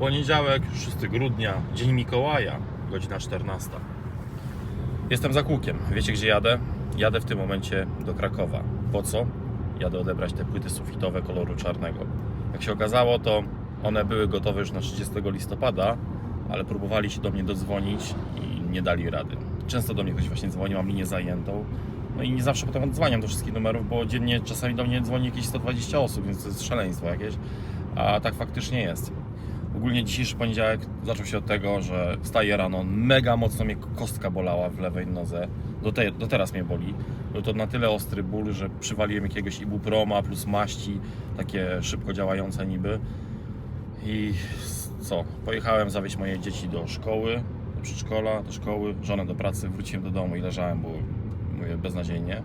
Poniedziałek, 6 grudnia, dzień Mikołaja, godzina 14. Jestem za kółkiem. Wiecie gdzie jadę? Jadę w tym momencie do Krakowa. Po co? Jadę odebrać te płyty sufitowe koloru czarnego. Jak się okazało, to one były gotowe już na 30 listopada, ale próbowali się do mnie dodzwonić i nie dali rady. Często do mnie ktoś właśnie dzwoni, mam linię zajętą. No i nie zawsze potem odzwaniam do wszystkich numerów, bo dziennie czasami do mnie dzwoni jakieś 120 osób, więc to jest szaleństwo jakieś. A tak faktycznie jest. Ogólnie dzisiejszy poniedziałek zaczął się od tego, że wstaję rano, mega mocno mnie kostka bolała w lewej nodze. Do, te, do teraz mnie boli. Był to na tyle ostry ból, że przywaliłem jakiegoś ibuproma plus maści, takie szybko działające niby. I co? Pojechałem zawieźć moje dzieci do szkoły, do przedszkola, do szkoły, żonę do pracy, wróciłem do domu i leżałem, bo mówię beznadziejnie.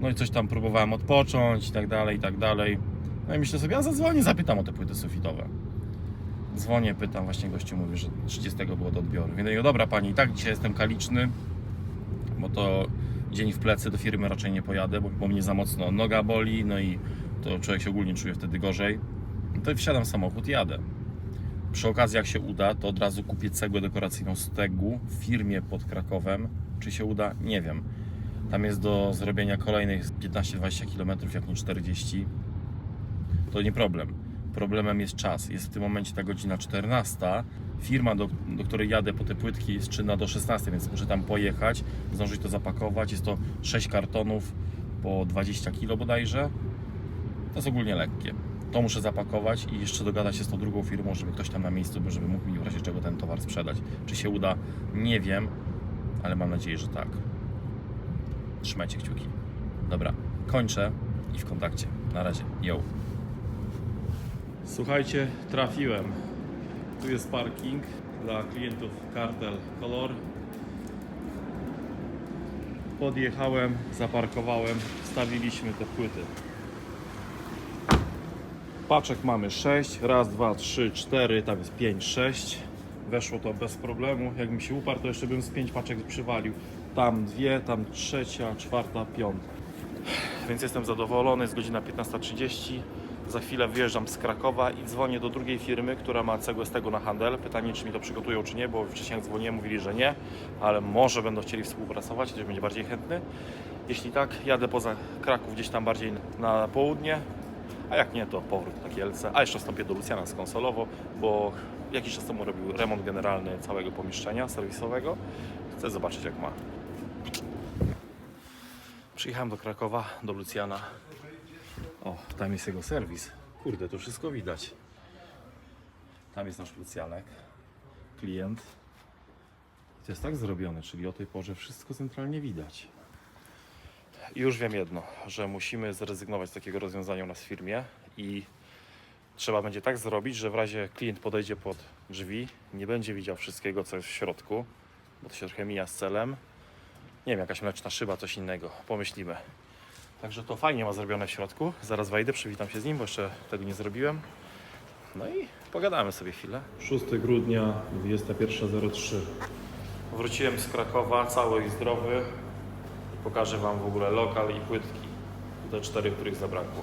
No i coś tam próbowałem odpocząć i tak dalej, i tak dalej. No i myślę sobie, ja zadzwonię, zapytam o te płyty sufitowe. Dzwonię, pytam, właśnie gościu mówi, że 30 było do odbioru. Więc mówię, dobra pani, i tak dzisiaj jestem kaliczny, bo to dzień w plecy do firmy raczej nie pojadę, bo, bo mnie za mocno noga boli, no i to człowiek się ogólnie czuje wtedy gorzej. No to wsiadam w samochód i jadę. Przy okazji, jak się uda, to od razu kupię cegłę dekoracyjną z Tegu w firmie pod Krakowem. Czy się uda? Nie wiem. Tam jest do zrobienia kolejnych 15-20 km, jak nie 40. To nie problem. Problemem jest czas. Jest w tym momencie ta godzina 14. Firma, do, do której jadę po te płytki, jest czynna do 16, więc muszę tam pojechać, zdążyć to zapakować. Jest to 6 kartonów po 20 kg bodajże. To jest ogólnie lekkie. To muszę zapakować i jeszcze dogadać się z tą drugą firmą, żeby ktoś tam na miejscu był, żeby mógł mi w razie czego ten towar sprzedać. Czy się uda? Nie wiem, ale mam nadzieję, że tak. Trzymajcie kciuki. Dobra, kończę i w kontakcie. Na razie. Yo. Słuchajcie, trafiłem. Tu jest parking dla klientów Cartel Color. Podjechałem, zaparkowałem, stawiliśmy te płyty. Paczek mamy 6, raz, dwa, trzy, cztery, tam jest 5, 6. Weszło to bez problemu. Jakbym się uparł, to jeszcze bym z 5 paczek przywalił. Tam dwie, tam trzecia, czwarta, piąta. Więc jestem zadowolony, jest godzina 15.30. Za chwilę wyjeżdżam z Krakowa i dzwonię do drugiej firmy, która ma cegłę z tego na handel. Pytanie, czy mi to przygotują, czy nie, bo wcześniej jak dzwoniłem, mówili, że nie, ale może będą chcieli współpracować, ktoś będzie bardziej chętny. Jeśli tak, jadę poza Kraków, gdzieś tam bardziej na południe, a jak nie, to powrót na Kielce. A jeszcze wstąpię do Lucjana z konsolowo, bo jakiś czas temu robił remont generalny całego pomieszczenia serwisowego. Chcę zobaczyć, jak ma. Przyjechałem do Krakowa, do Lucjana. O, tam jest jego serwis. Kurde, to wszystko widać. Tam jest nasz Lucjanek, klient. To jest tak zrobione, czyli o tej porze wszystko centralnie widać. I już wiem jedno, że musimy zrezygnować z takiego rozwiązania u nas w firmie i trzeba będzie tak zrobić, że w razie klient podejdzie pod drzwi, nie będzie widział wszystkiego, co jest w środku, bo to się trochę mija z celem. Nie wiem, jakaś mleczna szyba, coś innego. Pomyślimy. Także to fajnie ma zrobione w środku. Zaraz wejdę, przywitam się z nim, bo jeszcze tego nie zrobiłem. No i pogadamy sobie chwilę. 6 grudnia, 21.03. Wróciłem z Krakowa, cały i zdrowy. Pokażę Wam w ogóle lokal i płytki. Te cztery, których zabrakło.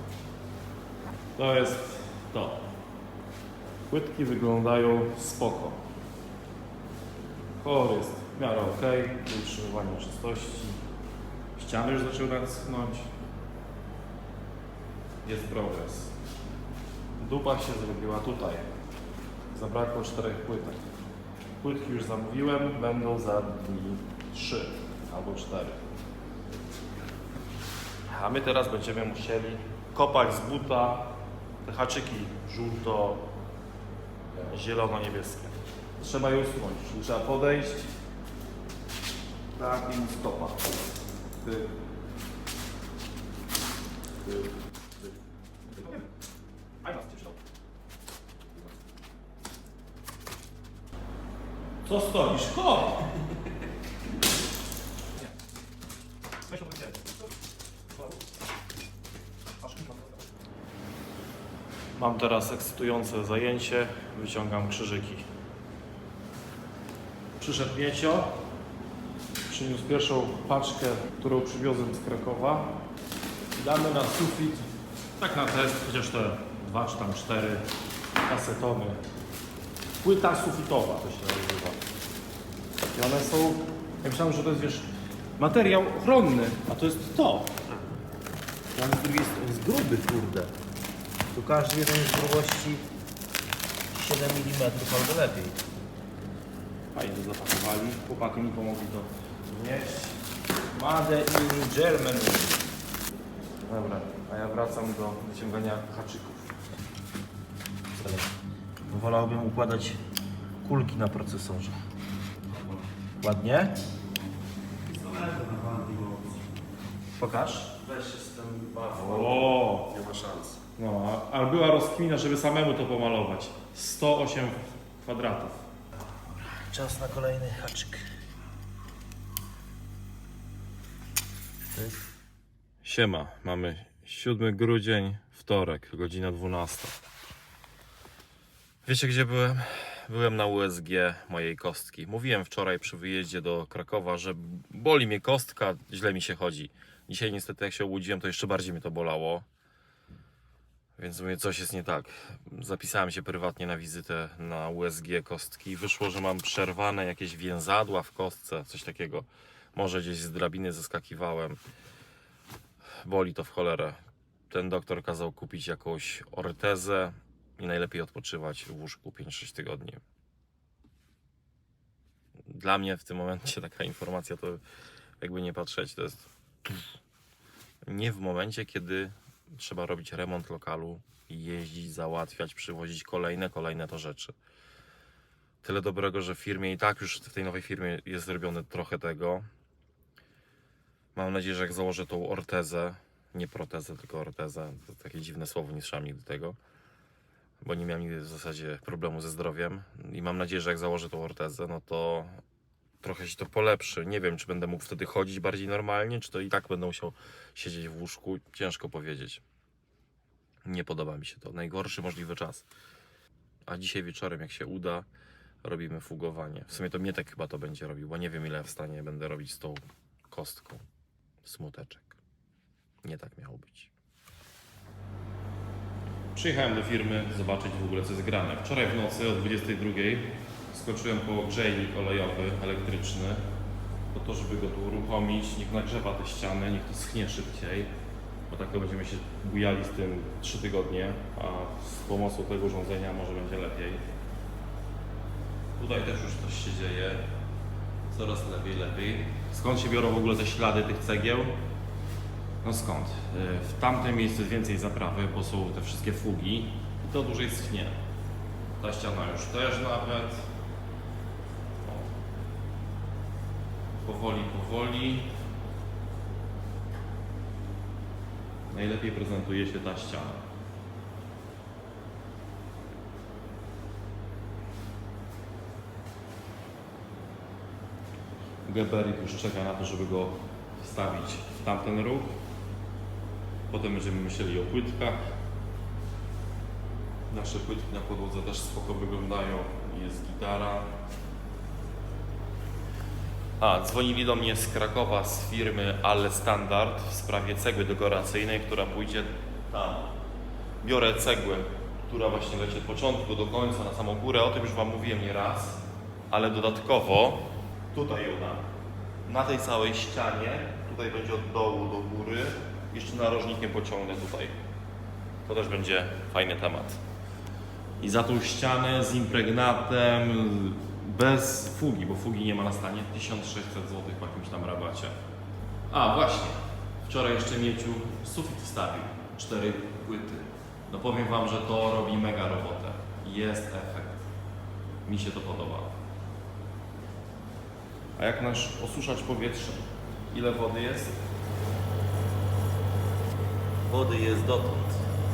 To jest to. Płytki wyglądają spoko. Kolor jest w miarę ok, do utrzymywania czystości. Ściany już zaczęły nawet schnąć. Jest progres. Dupa się zrobiła tutaj. Zabrakło czterech płytek. Płytki już zamówiłem, będą za dni trzy albo cztery. A my teraz będziemy musieli kopać z buta te haczyki żółto, zielono-niebieskie. Trzeba je usunąć, czyli trzeba podejść tak i stopa. Ty. Ty. Co stoisz? Ją Mam teraz ekscytujące zajęcie. Wyciągam krzyżyki. Przyszedł Miecio. Przyniósł pierwszą paczkę, którą przywiozłem z Krakowa. Damy na sufit. Tak na test, chociaż te dwa czy tam cztery kasetony Płyta sufitowa to się nazywa. I one są, ja myślałem, że to jest wiesz, materiał ochronny, a to jest to. Tam z drugiej strony jest gruby, kurde. Tu każdy jeden jest grubości 7 mm albo lepiej. Fajnie to zapakowali, chłopaki mi pomogli to wnieść. Made in Germany. Dobra, a ja wracam do wyciągania haczyków. Bo Wolałbym układać kulki na procesorze. Ładnie? Pokaż. Weź się z tym baw. O, Nie ma szans. no, a- ale była rozkmina, żeby samemu to pomalować. 108 kwadratów. Czas na kolejny haczyk. Siema, mamy 7 grudzień, wtorek, godzina 12. Wiecie gdzie byłem? Byłem na USG mojej kostki. Mówiłem wczoraj przy wyjeździe do Krakowa, że boli mnie kostka, źle mi się chodzi. Dzisiaj niestety jak się obudziłem, to jeszcze bardziej mnie to bolało. Więc mówię, coś jest nie tak. Zapisałem się prywatnie na wizytę na USG kostki. Wyszło, że mam przerwane jakieś więzadła w kostce, coś takiego. Może gdzieś z drabiny zeskakiwałem. Boli to w cholerę. Ten doktor kazał kupić jakąś ortezę i najlepiej odpoczywać w łóżku 5-6 tygodni. Dla mnie w tym momencie taka informacja to jakby nie patrzeć, to jest nie w momencie, kiedy trzeba robić remont lokalu jeździć, załatwiać, przywozić kolejne, kolejne to rzeczy. Tyle dobrego, że w firmie i tak już w tej nowej firmie jest zrobione trochę tego. Mam nadzieję, że jak założę tą ortezę, nie protezę, tylko ortezę, to takie dziwne słowo, nie słyszałem nigdy tego, bo nie miałem nigdy w zasadzie problemu ze zdrowiem i mam nadzieję, że jak założę tą ortezę, no to trochę się to polepszy. Nie wiem, czy będę mógł wtedy chodzić bardziej normalnie, czy to i tak będę musiał siedzieć w łóżku. Ciężko powiedzieć. Nie podoba mi się to. Najgorszy możliwy czas. A dzisiaj wieczorem, jak się uda, robimy fugowanie. W sumie to Mietek chyba to będzie robił, bo nie wiem ile w stanie będę robić z tą kostką. Smuteczek. Nie tak miało być. Przyjechałem do firmy zobaczyć w ogóle co jest grane. Wczoraj w nocy o 22 skoczyłem po grzejnik olejowy, elektryczny, po to, żeby go tu uruchomić. Niech nagrzewa te ściany, niech to schnie szybciej, bo tak to będziemy się bujali z tym 3 tygodnie, a z pomocą tego urządzenia może będzie lepiej. Tutaj też już coś się dzieje. Coraz lepiej, lepiej. Skąd się biorą w ogóle te ślady tych cegieł? No skąd? Y, W tamtym miejscu jest więcej zaprawy, bo są te wszystkie fugi i to dłużej schnie. Ta ściana już też nawet. O. Powoli, powoli. Najlepiej prezentuje się ta ściana. Geberit już czeka na to, żeby go wstawić w tamten róg. Potem będziemy myśleli o płytkach. Nasze płytki na podłodze też spoko wyglądają. Jest gitara. A, dzwonili do mnie z Krakowa, z firmy Ale Standard w sprawie cegły dekoracyjnej, która pójdzie tam. Biorę cegłę, która właśnie leci od początku do końca na samą górę. O tym już Wam mówiłem nie raz, ale dodatkowo tutaj dam. Na tej całej ścianie, tutaj będzie od dołu do góry, jeszcze narożnikiem pociągnę tutaj. To też będzie fajny temat. I za tą ścianę z impregnatem, bez fugi, bo fugi nie ma na stanie, 1600 zł w jakimś tam rabacie. A właśnie, wczoraj jeszcze Mieciu sufit wstawił, cztery płyty. No powiem Wam, że to robi mega robotę. Jest efekt. Mi się to podoba. A jak nasz osuszać powietrze? Ile wody jest? Wody jest dotąd.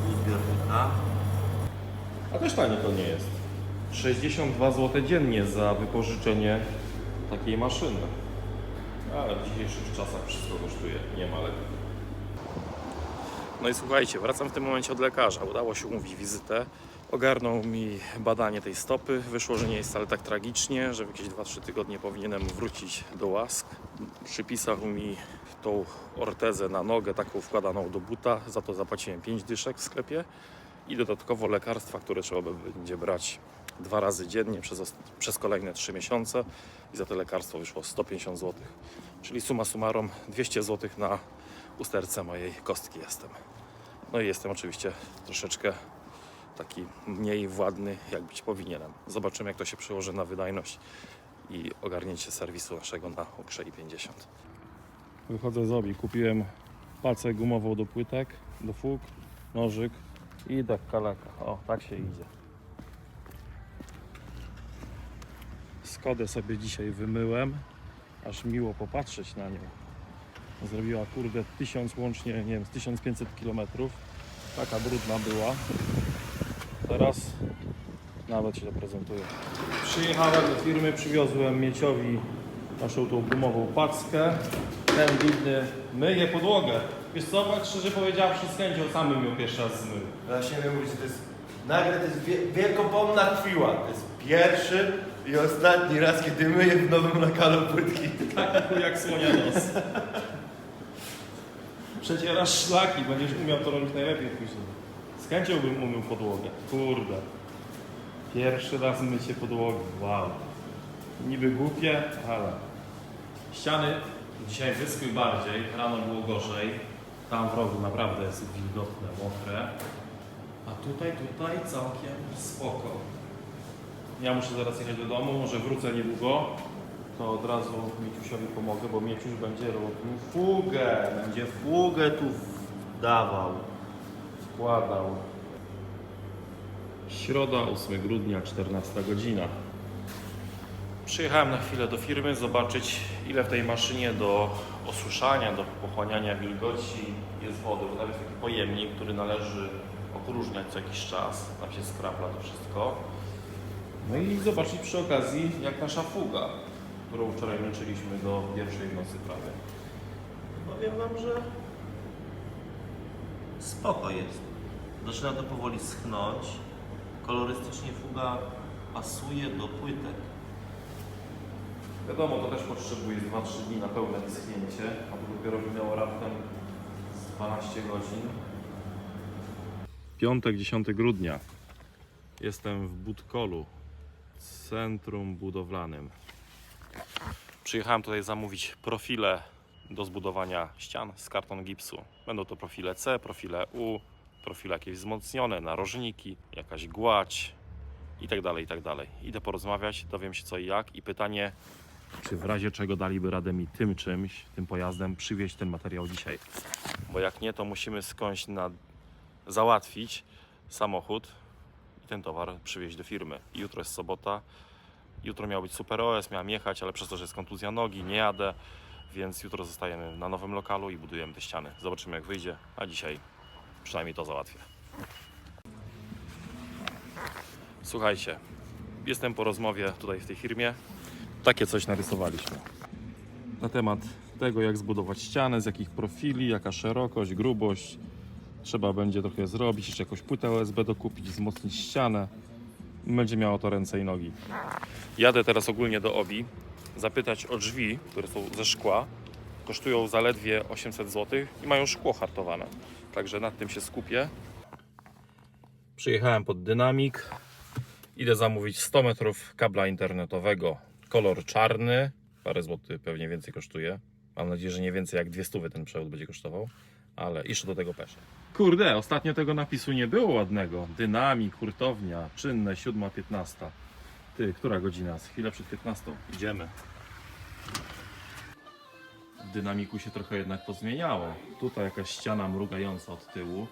Pół zbiornika. A też tanie to nie jest. 62 zł dziennie za wypożyczenie takiej maszyny. Ale w dzisiejszych czasach wszystko kosztuje, nie ma lepiej. No i słuchajcie, wracam w tym momencie od lekarza. Udało się umówić wizytę. Ogarnął mi badanie tej stopy. Wyszło, że nie jest wcale tak tragicznie, że w jakieś 2-3 tygodnie powinienem wrócić do łask. Przypisał mi tą ortezę na nogę, taką wkładaną do buta. Za to zapłaciłem 5 dyszek w sklepie i dodatkowo lekarstwa, które trzeba będzie brać dwa razy dziennie przez, przez kolejne 3 miesiące i za to lekarstwo wyszło 150 zł. Czyli suma summarum 200 zł na usterce mojej kostki jestem. No i jestem oczywiście troszeczkę taki mniej władny, jak być powinienem. Zobaczymy, jak to się przełoży na wydajność i ogarnięcie serwisu naszego na Okrzei 50. Wychodzę z obi. Kupiłem pacę gumową do płytek, do fug, nożyk i tak kaleka. O, tak się idzie. Skodę sobie dzisiaj wymyłem. Aż miło popatrzeć na nią. Zrobiła kurde 1000 łącznie, nie wiem, z 1500 km. Taka brudna była. Teraz nawet się to prezentuje. Przyjechałem do firmy, przywiozłem Mieciowi naszą tą gumową packę. Ten biedny myje podłogę. Wiesz co, tak szczerze powiedziawszy, z chęcią sam bym ją pierwszy raz zmył. Właśnie my mówić, że to jest nagle to jest wie, wielkopomna chwila. To jest pierwszy i ostatni raz, kiedy myję w nowym lokalu płytki. Taki chuj jak słonia nos. Przecierasz szlaki, będziesz umiał to robić najlepiej później. Z chęcią bym umył podłogę. Kurde. Pierwszy raz mycie podłogi. Wow. Niby głupie, ale... Ściany dzisiaj wyschły bardziej, rano było gorzej. Tam w rogu naprawdę jest wilgotne, mokre. A tutaj, tutaj całkiem spoko. Ja muszę zaraz jechać do domu, może wrócę niedługo. To od razu Miciusiowi pomogę, bo Mieciuś będzie robił fugę. Będzie fugę tu dawał, wkładał. Środa, 8 grudnia, 14 godzina. Przyjechałem na chwilę do firmy zobaczyć ile w tej maszynie do osuszania, do pochłaniania wilgoci jest wody, bo tam jest taki pojemnik, który należy opróżniać co jakiś czas. Tam się skrapla to wszystko. No i zobaczyć przy okazji jak nasza fuga, którą wczoraj męczyliśmy do pierwszej nocy prawie. Powiem wam, że spoko jest. Zaczyna to powoli schnąć. Kolorystycznie fuga pasuje do płytek. Wiadomo, to też potrzebuje z 2-3 dni na pełne wyschnięcie, a to dopiero minęło raptem z 12 godzin. Piątek, 10 grudnia. Jestem w Budkolu, centrum budowlanym. Przyjechałem tutaj zamówić profile do zbudowania ścian z karton gipsu. Będą to profile C, profile U, profile jakieś wzmocnione, narożniki, jakaś gładź i tak dalej, i tak dalej. Idę porozmawiać, dowiem się co i jak i pytanie, czy w razie czego daliby radę mi tym czymś, tym pojazdem przywieźć ten materiał dzisiaj. Bo jak nie, to musimy skądś na... załatwić samochód i ten towar przywieźć do firmy. Jutro jest sobota. Jutro miał być super OS, miałem jechać, ale przez to, że jest kontuzja nogi, nie jadę, więc jutro zostajemy na nowym lokalu i budujemy te ściany. Zobaczymy jak wyjdzie, a dzisiaj przynajmniej to załatwię. Słuchajcie, jestem po rozmowie tutaj w tej firmie. Takie coś narysowaliśmy. Na temat tego, jak zbudować ścianę, z jakich profili, jaka szerokość, grubość. Trzeba będzie trochę zrobić, jeszcze jakąś płytę OSB dokupić, wzmocnić ścianę. Będzie miało to ręce i nogi. Jadę teraz ogólnie do OBI, zapytać o drzwi, które są ze szkła. Kosztują zaledwie 800 zł i mają szkło hartowane. Także nad tym się skupię. Przyjechałem pod dynamik. Idę zamówić 100 metrów kabla internetowego. Kolor czarny. Parę złotych pewnie więcej kosztuje. Mam nadzieję, że nie więcej jak 200 ten przewód będzie kosztował. Ale jeszcze do tego peszę. Kurde, ostatnio tego napisu nie było ładnego. Dynamik, hurtownia, czynne, 7.15. Ty, która godzina? Z chwilę przed 15. Idziemy. W dynamiku się trochę jednak pozmieniało. Tutaj jakaś ściana mrugająca od tyłu.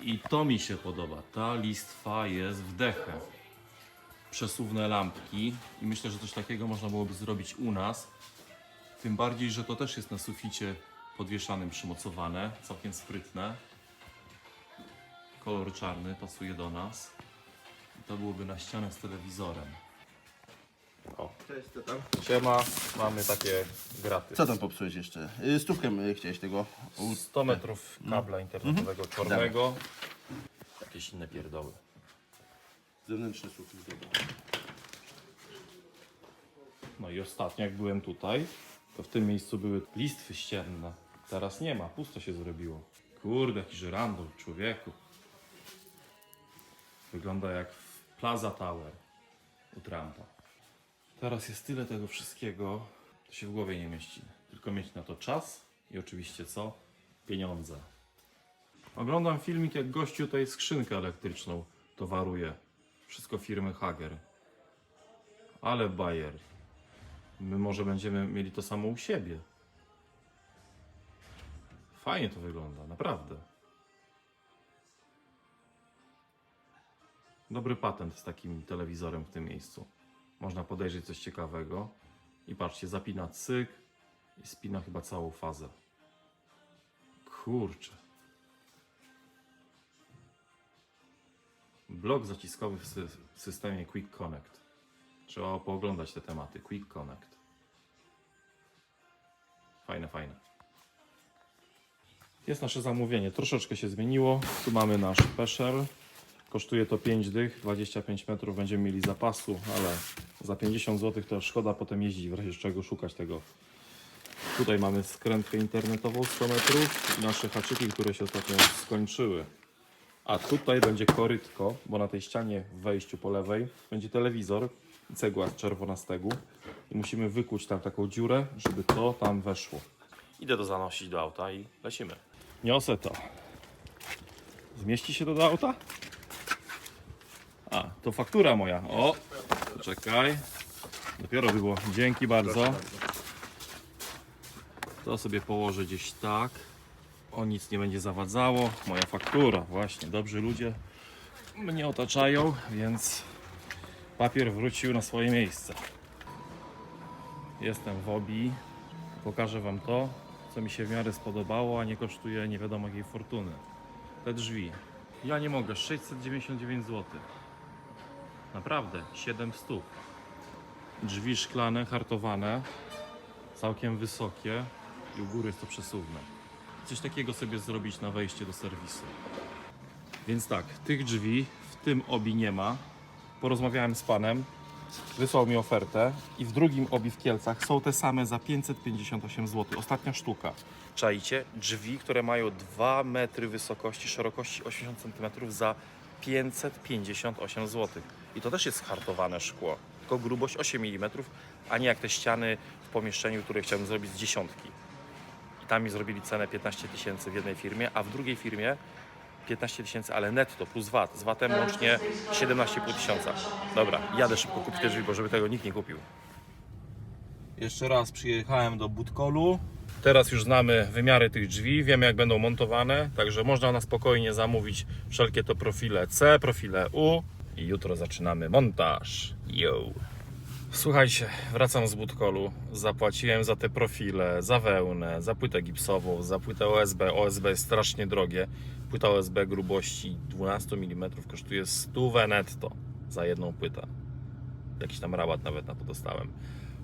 I to mi się podoba. Ta listwa jest w dechę. Przesuwne lampki i myślę, że coś takiego można byłoby zrobić u nas. Tym bardziej, że to też jest na suficie podwieszanym przymocowane, całkiem sprytne. Kolor czarny pasuje do nas. I to byłoby na ścianę z telewizorem. O, Cześć, co tam? siema, mamy takie graty. Co tam popsułeś jeszcze? Y, Stówkę y, chciałeś tego. u- 100 metrów kabla internetowego czarnego. Jakieś inne pierdoły. Zewnętrzny sufit. dobra. No i ostatnio jak byłem tutaj, to w tym miejscu były listwy ścienne. Teraz nie ma, pusto się zrobiło. Kurde, jaki żyrandol, człowieku. Wygląda jak Plaza Tower u Trumpa. Teraz jest tyle tego wszystkiego, to się w głowie nie mieści. Tylko mieć na to czas i oczywiście co? Pieniądze. Oglądam filmik, jak gościu tutaj skrzynkę elektryczną towaruje. Wszystko firmy Hager. Ale Bayer. My może będziemy mieli to samo u siebie. Fajnie to wygląda, naprawdę. Dobry patent z takim telewizorem w tym miejscu. Można podejrzeć coś ciekawego. I patrzcie, zapina cyk i spina chyba całą fazę. Kurczę. Blok zaciskowy w sy- w systemie Quick Connect. Trzeba pooglądać te tematy. Quick Connect. Fajne, fajne. Jest nasze zamówienie. Troszeczkę się zmieniło. Tu mamy nasz pesher. Kosztuje to 5 dych, 25 metrów będziemy mieli zapasu, ale za 50 zł to szkoda potem jeździć, w razie czego szukać tego. Tutaj mamy skrętkę internetową 100 metrów i nasze haczyki, które się ostatnio skończyły. A tutaj będzie korytko, bo na tej ścianie w wejściu po lewej będzie telewizor i cegła czerwona stegu i musimy wykuć tam taką dziurę, żeby to tam weszło. Idę to zanosić do auta i lecimy. Niosę to. Zmieści się to do auta? A, to faktura moja. O, czekaj. Dopiero by było. Dzięki bardzo. To sobie położę gdzieś tak. O nic nie będzie zawadzało. Moja faktura, właśnie. Dobrzy ludzie mnie otaczają, więc papier wrócił na swoje miejsce. Jestem w obi. Pokażę Wam to, co mi się w miarę spodobało, a nie kosztuje nie wiadomo jakiej fortuny. Te drzwi. Ja nie mogę. 699 zł. Naprawdę, 700. Drzwi szklane, hartowane, całkiem wysokie i u góry jest to przesuwne. Coś takiego sobie zrobić na wejście do serwisu. Więc tak, tych drzwi w tym obi nie ma. Porozmawiałem z panem, wysłał mi ofertę i w drugim obi w Kielcach są te same za 558 zł. Ostatnia sztuka. Czajcie, drzwi, które mają 2 metry wysokości, szerokości 80 cm za 558 zł. I to też jest hartowane szkło, tylko grubość 8 mm, a nie jak te ściany w pomieszczeniu, które chciałbym zrobić z dziesiątki. Tam mi zrobili cenę 15 tysięcy w jednej firmie, a w drugiej firmie 15 tysięcy, ale netto plus VAT. Z VAT-em łącznie 17,5 tysiąca. Dobra, jadę szybko kupić te drzwi, bo żeby tego nikt nie kupił. Jeszcze raz przyjechałem do Budkolu. Teraz już znamy wymiary tych drzwi, wiemy jak będą montowane, także można na spokojnie zamówić wszelkie to profile C, profile U i jutro zaczynamy montaż. Yo! Słuchajcie, wracam z Budkolu. Zapłaciłem za te profile, za wełnę, za płytę gipsową, za płytę OSB. OSB jest strasznie drogie. Płyta OSB grubości 12 mm kosztuje 100 netto za jedną płytę. Jakiś tam rabat nawet na to dostałem.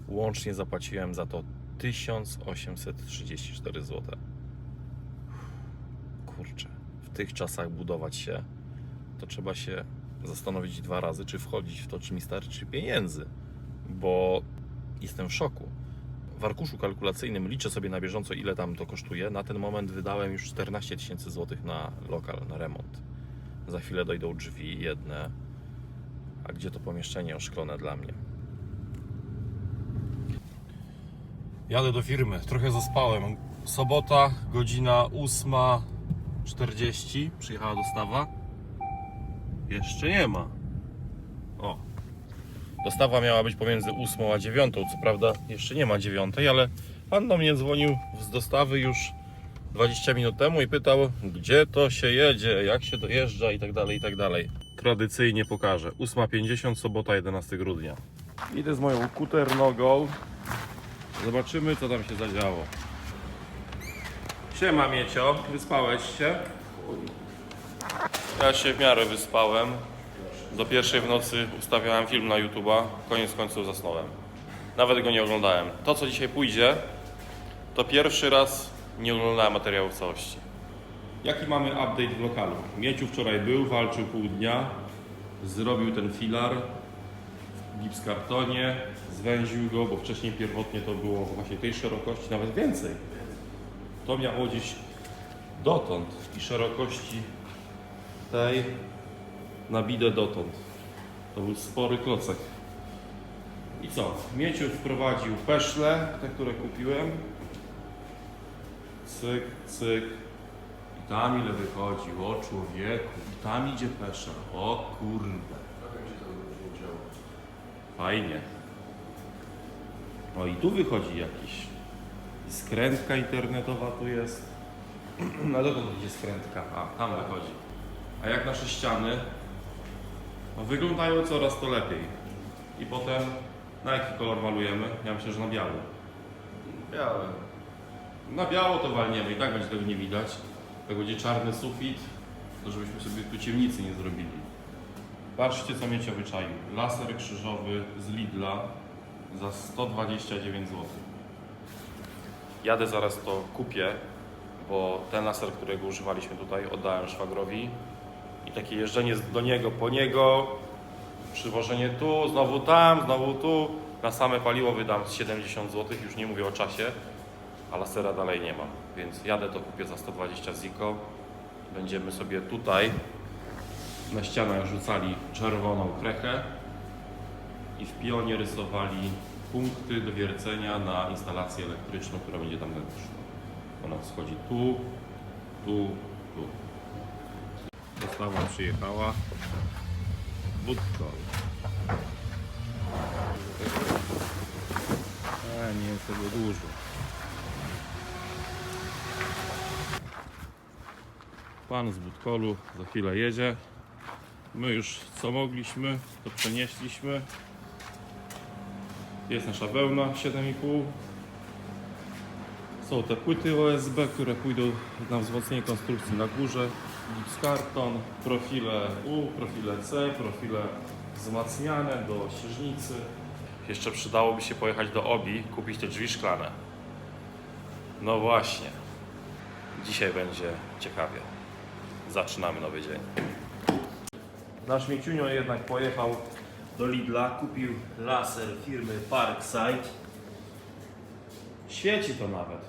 Łącznie zapłaciłem za to 1834 zł. Kurczę, w tych czasach budować się, to trzeba się zastanowić dwa razy, czy wchodzić w to, czy mi starczy pieniędzy, bo jestem w szoku. W arkuszu kalkulacyjnym liczę sobie na bieżąco, ile tam to kosztuje. Na ten moment wydałem już 14 tysięcy złotych na lokal, na remont. Za chwilę dojdą drzwi jedne, a gdzie to pomieszczenie oszklone dla mnie? Jadę do firmy, trochę zaspałem. Sobota, godzina 8.40. Przyjechała dostawa. Jeszcze nie ma. O. Dostawa miała być pomiędzy 8 a 9. Co prawda jeszcze nie ma 9, ale pan do mnie dzwonił z dostawy już 20 minut temu i pytał, gdzie to się jedzie, jak się dojeżdża i tak dalej, i tak dalej. Tradycyjnie pokażę. 8.50, sobota 11 grudnia. Idę z moją kuter nogą. Zobaczymy, co tam się zadziało. Siema, Miecio. Wyspałeś się? Ja się w miarę wyspałem. Do pierwszej w nocy ustawiałem film na YouTube'a. Koniec końców zasnąłem. Nawet go nie oglądałem. To, co dzisiaj pójdzie, to pierwszy raz nie oglądałem materiału w całości. Jaki mamy update w lokalu? Mieciu wczoraj był, walczył pół dnia. Zrobił ten filar w gipskartonie, zwęził go, bo wcześniej pierwotnie to było właśnie tej szerokości, nawet więcej. To miało gdzieś dotąd i szerokości tej na bidę dotąd. To był spory klocek. I co? Mieciu wprowadził peszle, te, które kupiłem. Cyk, cyk. I tam ile wychodził, o człowieku. I tam idzie peszel. O kurde. Fajnie. O i tu wychodzi jakiś. I skrętka internetowa tu jest. No dokąd idzie skrętka? A, tam wychodzi. A jak nasze ściany? Wyglądają coraz to lepiej. I potem na jaki kolor malujemy? Ja myślę, że na biały. Białe. Na biało to walniemy i tak będzie tego nie widać. Jak będzie czarny sufit, to żebyśmy sobie tu ciemnicy nie zrobili. Patrzcie co Miecio wyczaił. Laser krzyżowy z Lidla za 129 zł. Jadę zaraz to kupię, bo ten laser, którego używaliśmy tutaj, oddałem szwagrowi. I takie jeżdżenie do niego, po niego, przywożenie tu, znowu tam, znowu tu. Na same paliwo wydam z 70 zł, już nie mówię o czasie a lasera dalej nie ma. Więc jadę to kupię za 120 ziko. Będziemy sobie tutaj na ścianach rzucali czerwoną krechę i w pionie rysowali punkty do wiercenia na instalację elektryczną, która będzie tam na. Ona schodzi tu, tu, tu. Dostawa przyjechała. Budko. A, nie jest tego dużo. Pan z Budkolu za chwilę jedzie. My już co mogliśmy, to przenieśliśmy. Jest nasza wełna 7,5. Są te płyty OSB, które pójdą na wzmocnienie konstrukcji na górze. Gips karton, profile U, profile C, profile wzmacniane do śnieżnicy. Jeszcze przydałoby się pojechać do Obi, kupić te drzwi szklane. No właśnie. Dzisiaj będzie ciekawie. Zaczynamy nowy dzień. Nasz Mieciunio jednak pojechał do Lidla, kupił laser firmy Parkside. Świeci to nawet.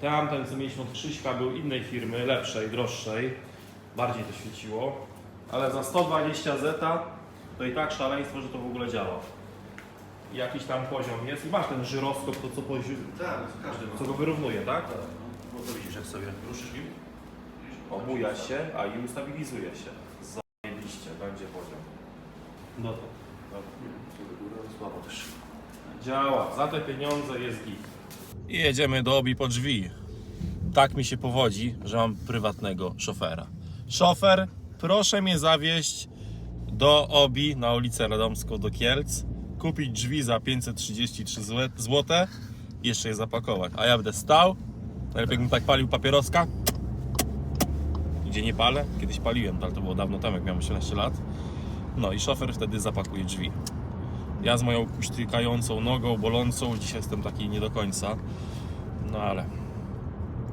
Tamten, co mieliśmy od Krzyśka, był innej firmy, lepszej, droższej. Bardziej to świeciło. Ale za 120 zeta to i tak szaleństwo, że to w ogóle działa. Jakiś tam poziom jest i masz ten żyroskop, to co, pozi- Tak, każdy ma. co go wyrównuje, tak? No to widzisz, jak sobie ruszysz nim. Obuja się, a i ustabilizuje się. Zajebiście, będzie poziom. No to. Słabo też. Działa, za te pieniądze jest git. I jedziemy do obi po drzwi. Tak mi się powodzi, że mam prywatnego szofera. Szofer, proszę mnie zawieźć do obi na ulicę Radomską do Kielc, kupić drzwi za 533 zł jeszcze je zapakować. A ja będę stał, najlepiej bym tak palił papieroska, gdzie nie palę. Kiedyś paliłem, ale to było dawno temu, jak miałem 18 lat. No i szofer wtedy zapakuje drzwi. Ja z moją kuśtykającą nogą, bolącą, dzisiaj jestem taki nie do końca. No ale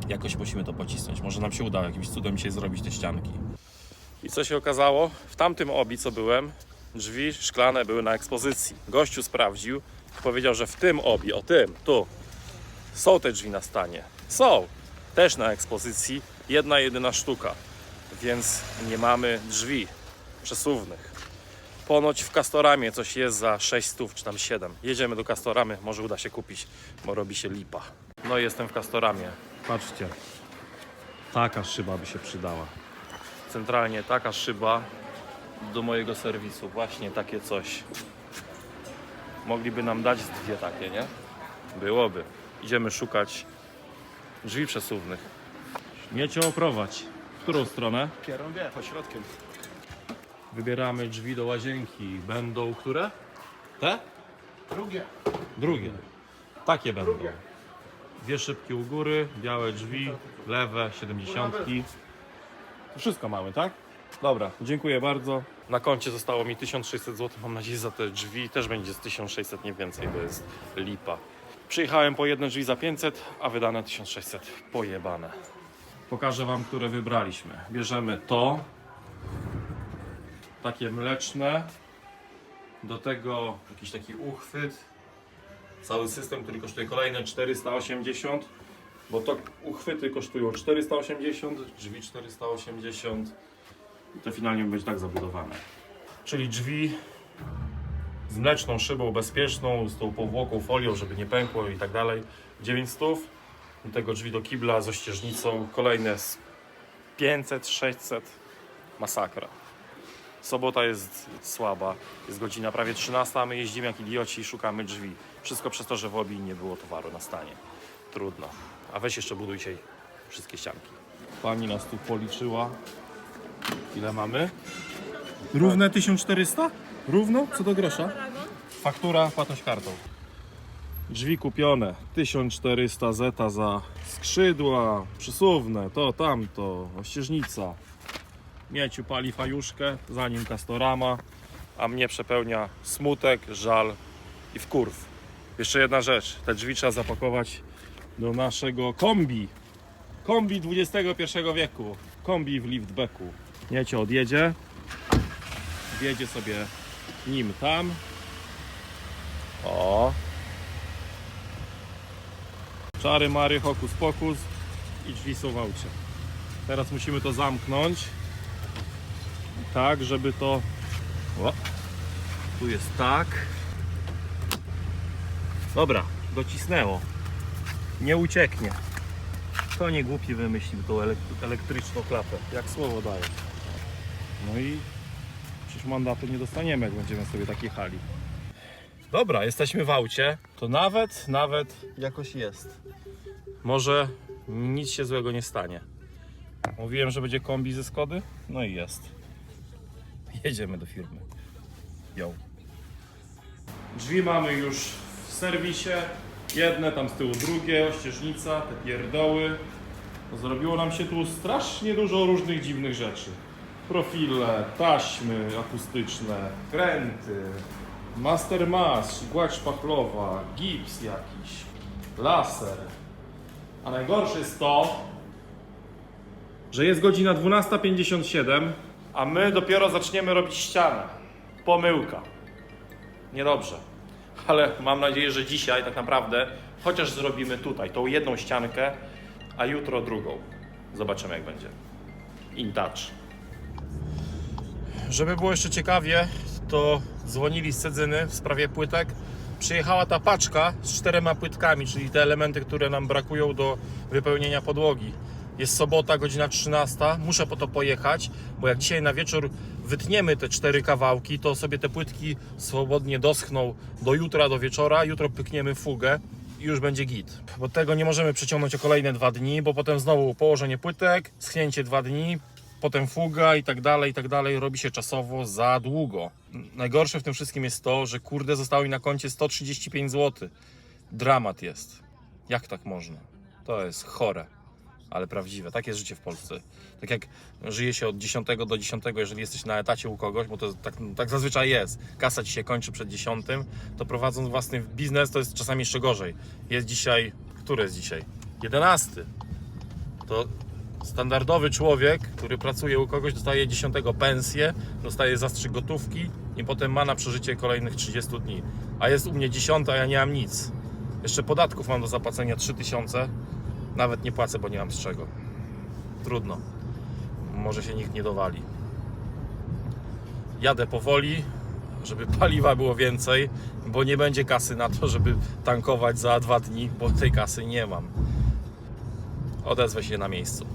jakoś musimy to pocisnąć. Może nam się uda jakimś cudem dzisiaj zrobić te ścianki. I co się okazało? W tamtym obi, co byłem, drzwi szklane były na ekspozycji. Gościu sprawdził i powiedział, że w tym obi, o tym, tu, są te drzwi na stanie. Są! Też na ekspozycji. Jedna, jedyna sztuka. Więc nie mamy drzwi przesuwnych. Ponoć w Castoramie coś jest za 600 czy tam 7. Jedziemy do Castoramy, może uda się kupić, bo robi się lipa. No i jestem w Castoramie. Patrzcie, taka szyba by się przydała. Centralnie taka szyba do mojego serwisu. Właśnie takie coś. Mogliby nam dać z dwie takie, nie? Byłoby. Idziemy szukać drzwi przesuwnych. Miecie oprowadź. W którą stronę? Kierunkę, po środkiem. Wybieramy drzwi do łazienki. Będą które? Te? Drugie. Drugie. Takie będą. Dwie szybki u góry, białe drzwi, lewe, 70. To wszystko mamy, tak? Dobra, dziękuję bardzo. Na koncie zostało mi 1600 zł. Mam nadzieję, że za te drzwi też będzie z 1600, nie więcej, bo jest lipa. Przyjechałem po jedne drzwi za 500, a wydane 1600. Pojebane. Pokażę Wam, które wybraliśmy. Bierzemy to, takie mleczne, do tego jakiś taki uchwyt, cały system, który kosztuje kolejne 480, bo to uchwyty kosztują 480, drzwi 480 i to finalnie będzie tak zabudowane. Czyli drzwi z mleczną szybą bezpieczną, z tą powłoką, folią, żeby nie pękło i tak dalej. 900. Do tego drzwi do kibla z ościeżnicą. Kolejne z 500, 600. Masakra. Sobota jest słaba, jest godzina prawie 13, a my jeździmy jak idioci i szukamy drzwi. Wszystko przez to, że w obi nie było towaru na stanie. Trudno. A weź jeszcze buduj dzisiaj wszystkie ścianki. Pani nas tu policzyła. Ile mamy? Równe 1400? Równo? Co do grosza? Faktura, płatność kartą. Drzwi kupione. 1400 zeta za skrzydła, przysuwne, to, tamto, ościeżnica. Mieciu pali fajuszkę, za nim kastorama, a mnie przepełnia smutek, żal i wkurw. Jeszcze jedna rzecz, te drzwi trzeba zapakować do naszego kombi. Kombi XXI wieku. Kombi w liftbacku. Miecie odjedzie, wjedzie sobie nim tam. O. Czary mary, hokus pokus i drzwi są w aucie. Teraz musimy to zamknąć tak, żeby to. O, tu jest tak. Dobra, docisnęło. Nie ucieknie. To nie głupi wymyślił tą elek- elektryczną klapę. Jak słowo daje. No i przecież mandatu nie dostaniemy, jak będziemy sobie takie hali. Dobra, jesteśmy w aucie. To nawet, nawet jakoś jest. Może nic się złego nie stanie. Mówiłem, że będzie kombi ze Skody? No i jest. Jedziemy do firmy. Yo. Drzwi mamy już w serwisie. Jedne, tam z tyłu drugie, ościeżnica, te pierdoły. Zrobiło nam się tu strasznie dużo różnych dziwnych rzeczy. Profile, taśmy akustyczne, kręty, master mask, gładź szpachlowa, gips jakiś, laser. A najgorsze jest to, że jest godzina 12.57, a my dopiero zaczniemy robić ścianę. Pomyłka. Niedobrze. Ale mam nadzieję, że dzisiaj tak naprawdę chociaż zrobimy tutaj tą jedną ściankę, a jutro drugą. Zobaczymy jak będzie. In touch. Żeby było jeszcze ciekawie, to dzwonili z Cedzyny w sprawie płytek. Przyjechała ta paczka z czterema płytkami, czyli te elementy, które nam brakują do wypełnienia podłogi. Jest sobota, godzina 13. Muszę po to pojechać, bo jak dzisiaj na wieczór wytniemy te cztery kawałki, to sobie te płytki swobodnie doschną do jutra, do wieczora. Jutro pykniemy fugę i już będzie git. Bo tego nie możemy przeciągnąć o kolejne dwa dni, bo potem znowu położenie płytek, schnięcie dwa dni, potem fuga i tak dalej, i tak dalej. Robi się czasowo za długo. Najgorsze w tym wszystkim jest to, że kurde zostało mi na koncie 135 zł. Dramat jest. Jak tak można? To jest chore, ale prawdziwe. Tak jest życie w Polsce. Tak jak żyje się od 10 do 10, jeżeli jesteś na etacie u kogoś, bo to tak, tak zazwyczaj jest. Kasa ci się kończy przed 10, to prowadząc własny biznes to jest czasami jeszcze gorzej. Jest dzisiaj, który jest dzisiaj? 11. To standardowy człowiek, który pracuje u kogoś, dostaje 10 pensję, dostaje zastrzyk gotówki i potem ma na przeżycie kolejnych 30 dni. A jest u mnie 10, a ja nie mam nic. Jeszcze podatków mam do zapłacenia 3000. Nawet nie płacę, bo nie mam z czego. Trudno. Może się nikt nie dowali. Jadę powoli, żeby paliwa było więcej, bo nie będzie kasy na to, żeby tankować za dwa dni, bo tej kasy nie mam. Odezwę się na miejscu.